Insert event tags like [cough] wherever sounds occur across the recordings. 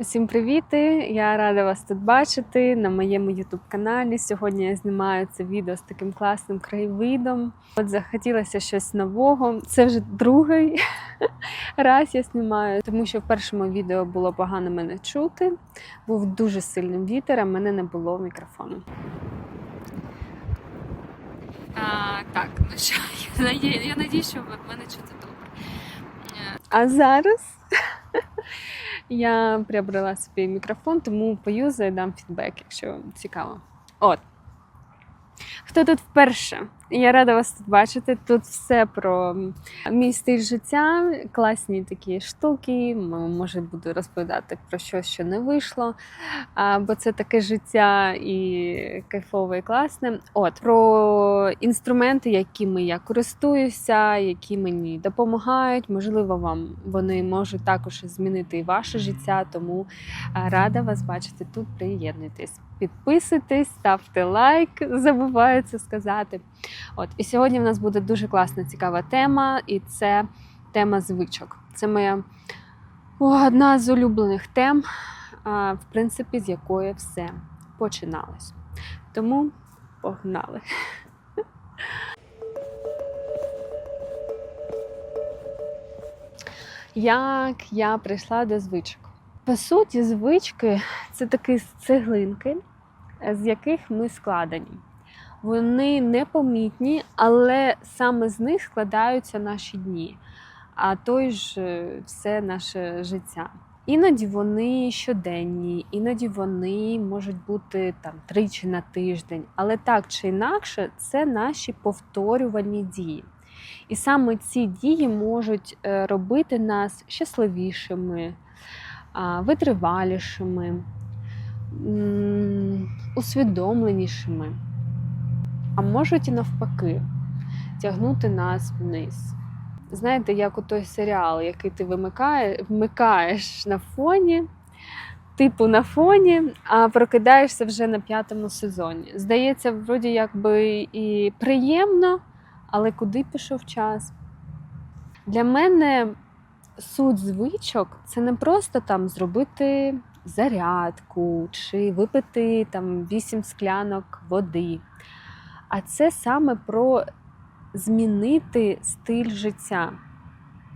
Усім привіти! Я рада вас тут бачити на моєму youtube каналі. Сьогодні я знімаю це відео з таким класним краєвидом. От захотілося щось нового. Це вже другий [laughs] раз я знімаю, тому що в першому відео було погано мене чути. Був дуже сильним вітер, а мене не було мікрофону. А, так, ну що, [laughs] я, надію, я надію, що мене чути добре. А зараз я приобрела собі мікрофон, тому пою, дам фідбек, якщо цікаво. От. Хто тут вперше? Я рада вас тут бачити. Тут все про мій стиль життя, класні такі штуки. Може, буду розповідати про щось, що не вийшло. Бо це таке життя і кайфове, і класне. От про інструменти, якими я користуюся, які мені допомагають. Можливо, вам вони можуть також змінити ваше життя. Тому рада вас бачити тут. Приєднуйтесь, підписуйтесь, ставте лайк, забуваю це сказати. От і сьогодні в нас буде дуже класна, цікава тема, і це тема звичок. Це моя одна з улюблених тем, в принципі, з якої все починалось. Тому погнали. [laughs] Як я прийшла до звичок? По суті, звички це такі цеглинки, з яких ми складені. Вони непомітні, але саме з них складаються наші дні, а той ж е, все наше життя. Іноді вони щоденні, іноді вони можуть бути там тричі на тиждень, але так чи інакше, це наші повторювальні дії. І саме ці дії можуть е, робити нас щасливішими, витривалішими, усвідомленішими а можуть і навпаки тягнути нас вниз. Знаєте, як у той серіал, який ти вимикає, вмикаєш на фоні, типу на фоні, а прокидаєшся вже на п'ятому сезоні. Здається, вроді якби і приємно, але куди пішов час? Для мене суть звичок це не просто там зробити зарядку чи випити там вісім склянок води. А це саме про змінити стиль життя,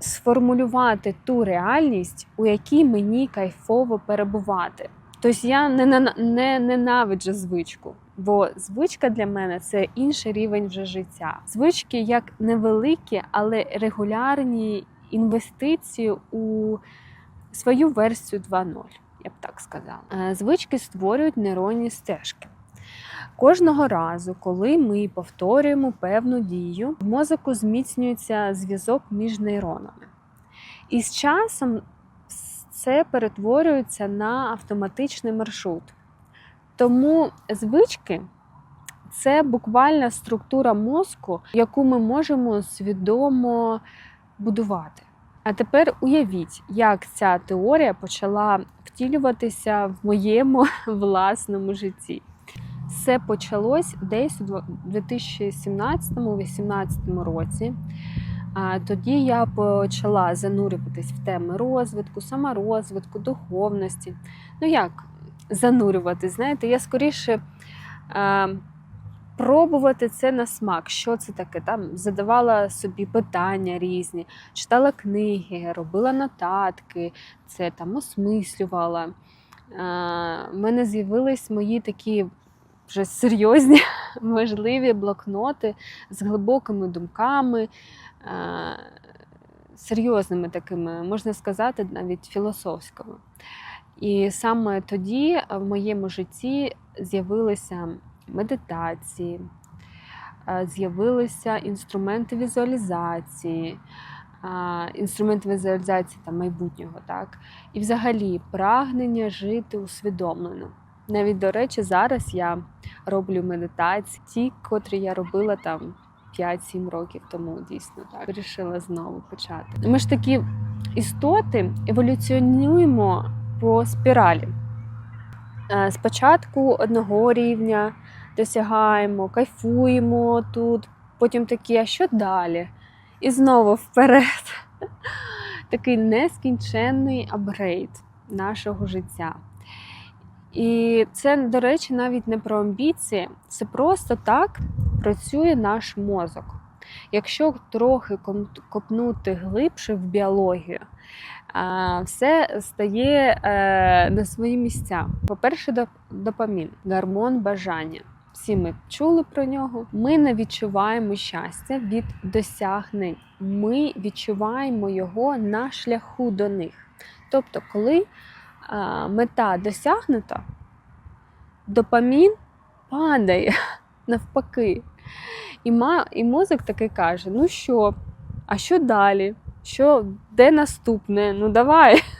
сформулювати ту реальність, у якій мені кайфово перебувати. Тобто я не, нена- не ненавиджу звичку, бо звичка для мене це інший рівень вже життя. Звички як невеликі, але регулярні інвестиції у свою версію 2.0, я б так сказала. Е, Звички створюють нейронні стежки. Кожного разу, коли ми повторюємо певну дію, в мозоку зміцнюється зв'язок між нейронами. І з часом це перетворюється на автоматичний маршрут. Тому звички це буквально структура мозку, яку ми можемо свідомо будувати. А тепер уявіть, як ця теорія почала втілюватися в моєму [laughs] власному житті. Все почалось десь у 2017-2018 році. Тоді я почала занурюватись в теми розвитку, саморозвитку, духовності. Ну як занурюватись? Знаєте, я скоріше а, пробувати це на смак. Що це таке? Там задавала собі питання різні, читала книги, робила нотатки, це там осмислювала. А, в мене з'явились мої такі вже серйозні, [laughs] можливі блокноти з глибокими думками, е, серйозними такими, можна сказати, навіть філософськими. І саме тоді в моєму житті з'явилися медитації, е, з'явилися інструменти візуалізації, е, інструменти візуалізації там, майбутнього, так? і взагалі прагнення жити усвідомлено. Навіть, до речі, зараз я роблю медитації, ті, котрі я робила там 5-7 років тому, дійсно так. Вирішила знову почати. Ми ж такі істоти еволюціонуємо по спіралі. Е, Спочатку одного рівня досягаємо, кайфуємо тут, потім такі, а що далі? І знову вперед. [laughs] Такий нескінченний апгрейд. нашого життя. І це, до речі, навіть не про амбіції, це просто так працює наш мозок. Якщо трохи копнути глибше в біологію, все стає е, на свої місця. По-перше, доп- допамін, гормон бажання. Всі ми чули про нього. Ми не відчуваємо щастя від досягнень. Ми відчуваємо його на шляху до них. Тобто, коли мета досягнута, допамін падає [laughs] навпаки. І, ма, і мозок таки каже: ну що, а що далі? Що, де наступне? Ну давай. [laughs]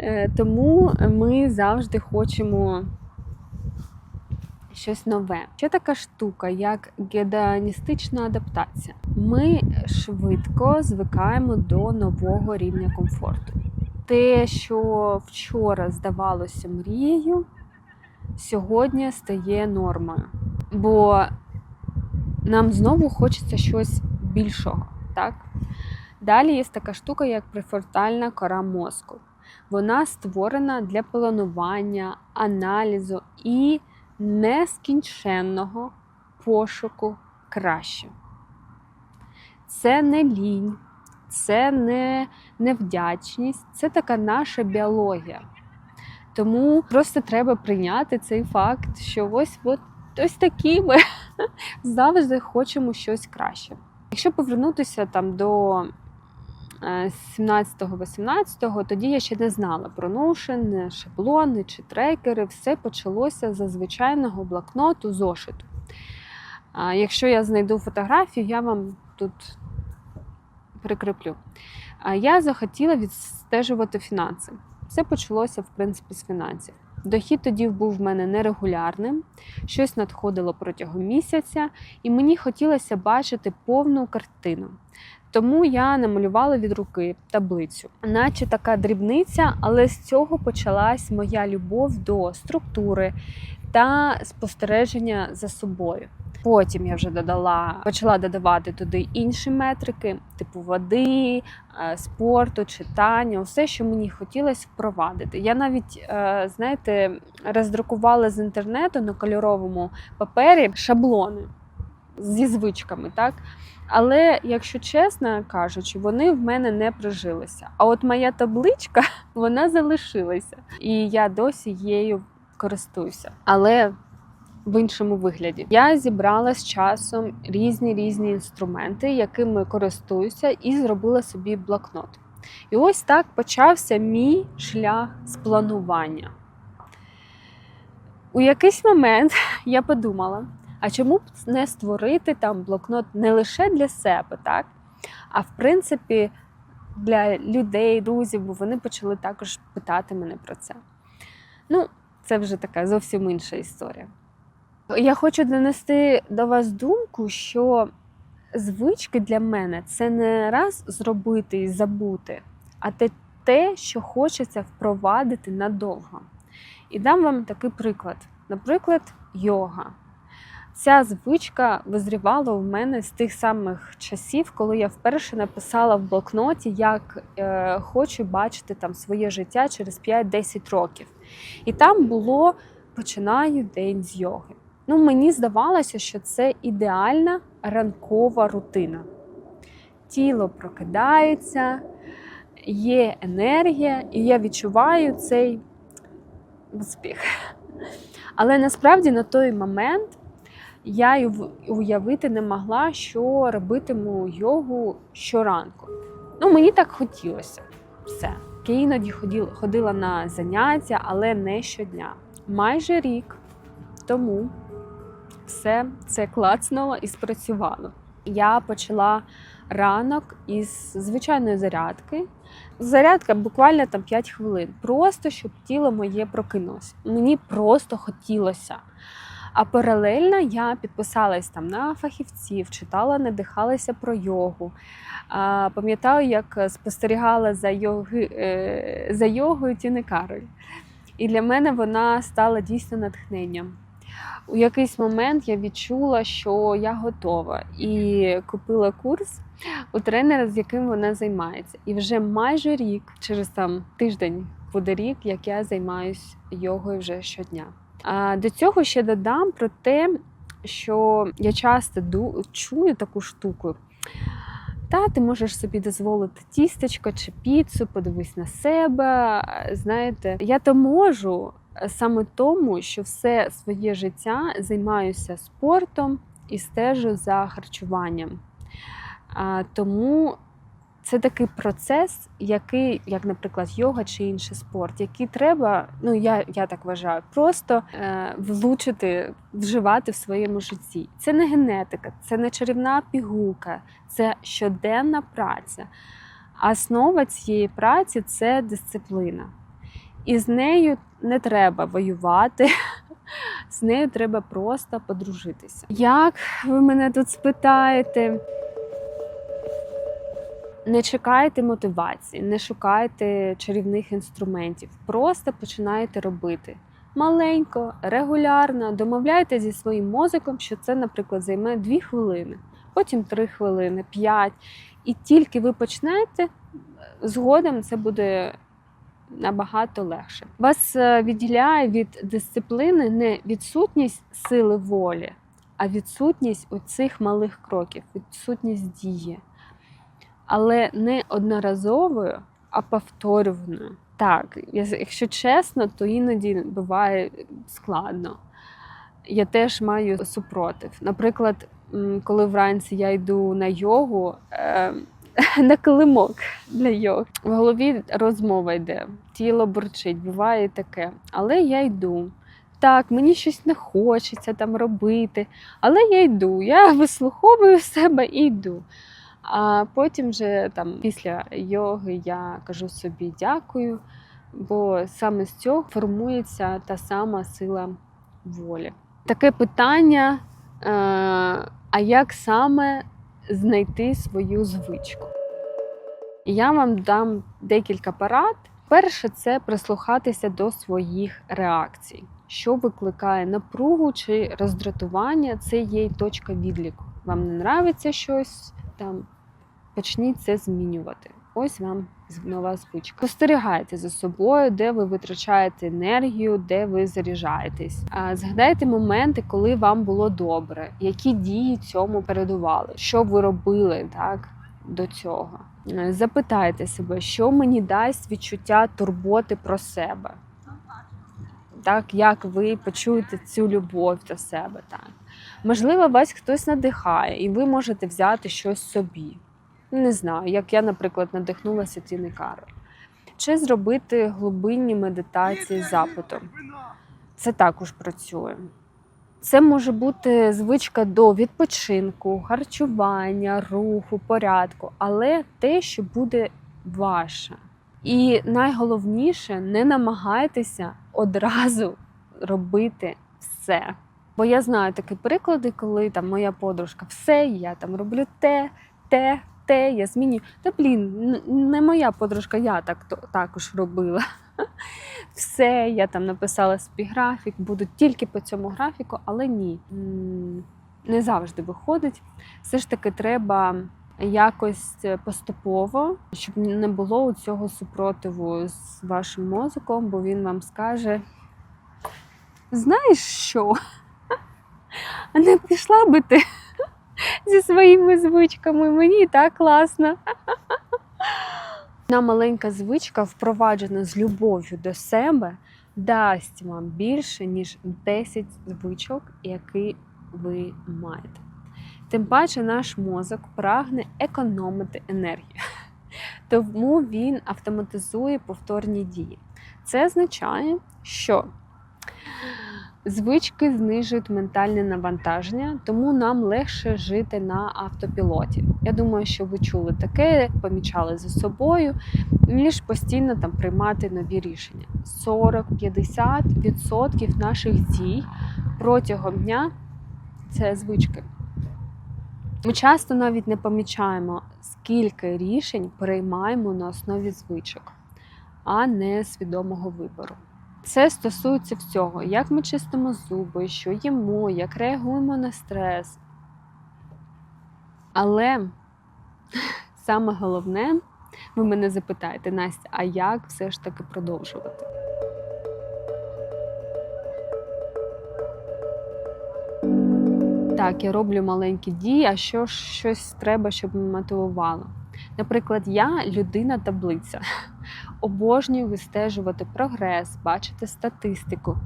Е, Тому ми завжди хочемо щось нове. Ще така штука, як гедоністична адаптація. Ми швидко звикаємо до нового рівня комфорту. Те, що вчора здавалося мрією, сьогодні стає нормою. Бо нам знову хочеться щось більшого. Так? Далі є така штука, як префронтальна кора мозку. Вона створена для планування, аналізу і нескінченного пошуку краще. Це не лінь, це не невдячність, це така наша біологія. Тому просто треба прийняти цей факт, що ось от ось такі ми [laughs] завжди хочемо щось краще. Якщо повернутися там до 17-18, тоді я ще не знала про Notion, шаблони чи трекери. Все почалося за звичайного блокноту зошиту. Якщо я знайду фотографію, я вам тут прикріплю. Я захотіла відстежувати фінанси. Все почалося, в принципі, з фінансів. Дохід тоді був в мене нерегулярним, щось надходило протягом місяця, і мені хотілося бачити повну картину. Тому я намалювала від руки таблицю, наче така дрібниця, але з цього почалась моя любов до структури та спостереження за собою. Потім я вже додала, почала додавати туди інші метрики, типу води, е, спорту, читання, все, що мені хотілося впровадити. Я навіть, е, знаєте, роздрукувала з інтернету на кольоровому папері шаблони зі звичками, так? Але, якщо чесно кажучи, вони в мене не прижилися. А от моя табличка [laughs] вона залишилася, і я досі її користуюся. Але в іншому вигляді я зібрала з часом різні різні інструменти, якими користуюся, і зробила собі блокнот. І ось так почався мій шлях з планування. У якийсь момент [laughs] я подумала. А чому б не створити там блокнот не лише для себе, так? А в принципі, для людей, друзів, бо вони почали також питати мене про це. Ну, це вже така зовсім інша історія. Я хочу донести до вас думку, що звички для мене це не раз зробити і забути, а те, те, що хочеться впровадити надовго. І дам вам такий приклад. Наприклад, йога. Ця звичка визрівала в мене з тих самих часів, коли я вперше написала в блокноті, як е, хочу бачити там своє життя через 5-10 років. І там було починаю день з йоги. Ну, мені здавалося, що це ідеальна ранкова рутина. Тіло прокидається, є енергія, і я відчуваю цей успіх. Але насправді на той момент я й уявити не могла, що робитиму йогу щоранку. Ну, мені так хотілося. Все. Я іноді ходила на заняття, але не щодня. Майже рік тому все це клацнуло і спрацювало. Я почала ранок із звичайної зарядки. Зарядка буквально там 5 хвилин. Просто щоб тіло моє прокинулося. Мені просто хотілося. А паралельно я підписалась там на фахівців, читала, надихалася про йогу. Пам'ятаю, як спостерігала за йоги, е, за йогою Тіни Кароль. І для мене вона стала дійсно натхненням. у якийсь момент я відчула, що я готова, і купила курс у тренера, з яким вона займається. І вже майже рік, через там тиждень буде рік, як я займаюся йогою вже щодня. До цього ще додам про те, що я часто чую таку штуку. Та ти можеш собі дозволити тістечко чи піцу, подивись на себе. Знаєте, я то можу саме тому, що все своє життя займаюся спортом і стежу за харчуванням. Тому це такий процес, який, як, наприклад, йога чи інший спорт, який треба, ну я, я так вважаю, просто е, влучити, вживати в своєму житті. Це не генетика, це не чарівна пігулка, це щоденна праця. А основа цієї праці це дисципліна. І з нею не треба воювати, [laughs] з нею треба просто подружитися. Як ви мене тут спитаєте? Не чекайте мотивації, не шукайте чарівних інструментів. Просто починайте робити маленько, регулярно. Домовляйте зі своїм мозоком, що це, наприклад, займе 2 хвилини, потім 3 хвилини, 5. І тільки ви почнете, згодом це буде набагато легше. Вас е, відділяє від дисципліни не відсутність сили волі, а відсутність оцих малих кроків, відсутність дії але не одноразовою, а повторюваною. Так, якщо чесно, то іноді буває складно. Я теж маю супротив. Наприклад, коли вранці я йду на йогу, е, [laughs] на килимок для йоги, в голові розмова йде, тіло бурчить, буває таке. Але я йду. Так, мені щось не хочеться там робити, але я йду. Я [laughs] вислуховую себе і йду. А потім вже там після йоги я кажу собі дякую, бо саме з цього формується та сама сила волі. Таке питання: е, а як саме знайти свою звичку? Я вам дам декілька порад. Перше, це прислухатися до своїх реакцій. Що викликає напругу чи роздратування, це є й точка відліку. Вам не нравиться щось там, почніть це змінювати. Ось вам нова звичка. Спостерігайте за собою, де ви витрачаєте енергію, де ви заряджаєтесь. А, Згадайте моменти, коли вам було добре, які дії цьому передували, що ви робили так до цього. Е, Запитайте себе, що мені дасть відчуття турботи про себе. Так, як ви почуєте цю любов до себе, так. Можливо, вас хтось надихає, і ви можете взяти щось собі. Не знаю, як я, наприклад, надихнулася Тіни Кароль. Чи зробити глибинні медитації запитом. Це також працює. Це може бути звичка до відпочинку, харчування, руху, порядку, але те, що буде ваше. І найголовніше, не намагайтеся одразу робити все. Бо я знаю такі приклади, коли там моя подружка все, я там роблю те, те, те, я змінюю. Та блін, не моя подружка, я так також робила. [laughs] Все, я там написала свій графік, буду тільки по цьому графіку, але ні, не завжди виходить. Все ж таки треба якось поступово, щоб не було у цього супротиву з вашим мозоком, бо він вам скаже: знаєш що? [laughs] Не пішла би ти зі своїми звичками, мені так класно. Одна маленька звичка, впроваджена з любов'ю до себе, дасть вам більше, ніж 10 звичок, які ви маєте. Тим паче наш мозок прагне економити енергію, тому він автоматизує повторні дії. Це означає, що звички знижують ментальне навантаження, тому нам легше жити на автопілоті. Я думаю, що ви чули таке, помічали за собою, ніж постійно там приймати нові рішення. 40-50% наших дій протягом дня це звички. Ми часто навіть не помічаємо, скільки рішень приймаємо на основі звичок, а не свідомого вибору. Це стосується всього, як ми чистимо зуби, що їмо, як реагуємо на стрес. Але [laughs] саме головне, ви мене запитаєте, Настя, а як все ж таки продовжувати? Так, я роблю маленькі дії, а що ж щось треба, щоб мотивувало. Наприклад, я людина таблиця. Обожнюю вистежувати прогрес, бачити статистику.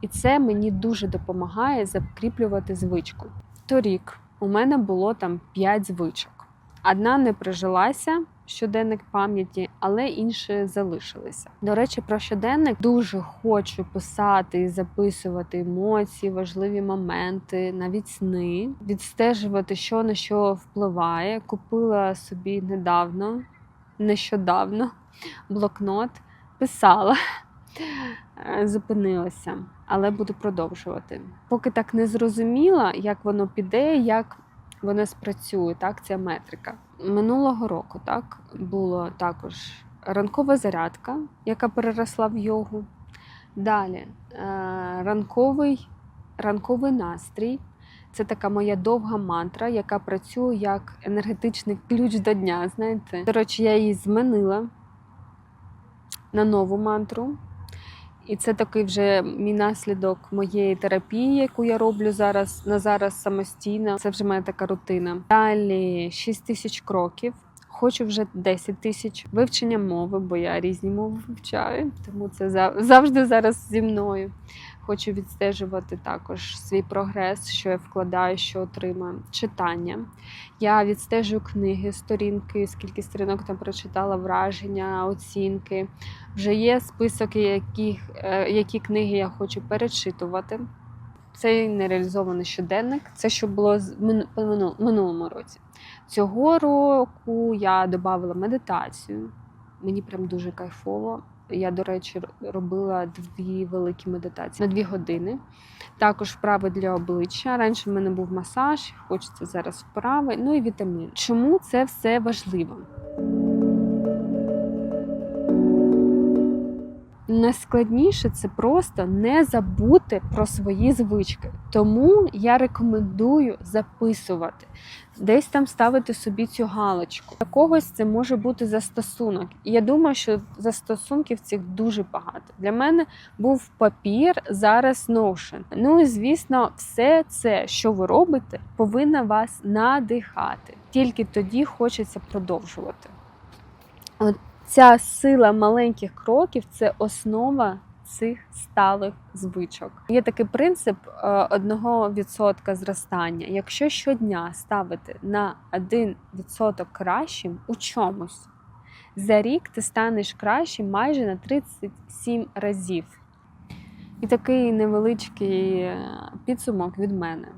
І це мені дуже допомагає закріплювати звичку. Торік у мене було там 5 звичок. Одна не прижилася, щоденник пам'яті, але інші залишилися. До речі, про щоденник дуже хочу писати і записувати емоції, важливі моменти, навіть сни, відстежувати, що на що впливає. Купила собі недавно, нещодавно блокнот, писала. Е, Зупинилася, але буду продовжувати. Поки так не зрозуміла, як воно піде, як воно спрацює, так, ця метрика. Минулого року так було також ранкова зарядка, яка переросла в йогу. Далі е, ранковий, ранковий настрій. Це така моя довга мантра, яка працює як енергетичний ключ до дня. Знаєте, до речі, я її змінила на нову мантру. І це такий вже мій наслідок моєї терапії, яку я роблю зараз на зараз самостійно. Це вже моя така рутина. Далі 6 тисяч кроків. Хочу вже 10 тисяч вивчення мови, бо я різні мови вивчаю, тому це зав- завжди зараз зі мною. Хочу відстежувати також свій прогрес, що я вкладаю, що отримую. Читання. Я відстежую книги, сторінки, скільки сторінок там прочитала, враження, оцінки. Вже є список, яких, е, які книги я хочу перечитувати. Цей нереалізований щоденник. Це що було мину- минулому році. Цього року я додала медитацію. Мені прям дуже кайфово. Я, до речі, робила дві великі медитації на дві години. Також вправи для обличчя. Раніше в мене був масаж, хочеться зараз вправи. Ну і вітамін. Чому це все важливо? Найскладніше це просто не забути про свої звички. Тому я рекомендую записувати, десь там ставити собі цю галочку. Для когось це може бути застосунок. І я думаю, що застосунків цих дуже багато. Для мене був папір, зараз Notion. Ну і звісно, все це, що ви робите, повинно вас надихати. Тільки тоді хочеться продовжувати. От ця сила маленьких кроків це основа цих сталих звичок. Є такий принцип е, одного відсотка зростання. Якщо щодня ставити на 1% кращим у чомусь, за рік ти станеш кращим майже на 37 разів. І такий невеличкий е, підсумок від мене.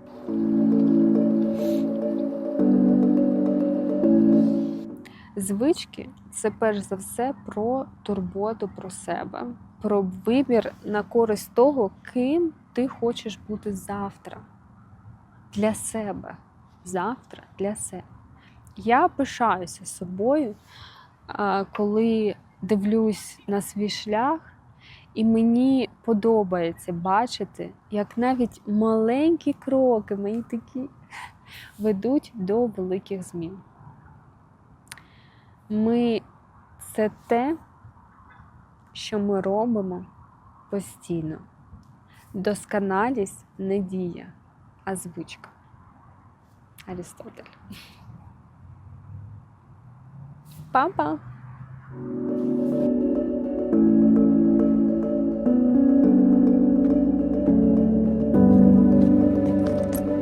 Звички це перш за все про турботу про себе, про вибір на користь того, ким ти хочеш бути завтра. Для себе. Завтра для себе. Я пишаюся собою, коли дивлюсь на свій шлях, і мені подобається бачити, як навіть маленькі кроки мої такі [laughs] ведуть до великих змін. Ми це те, що ми робимо постійно. Досконалість не дія, а звичка. Аристотель. Па-па!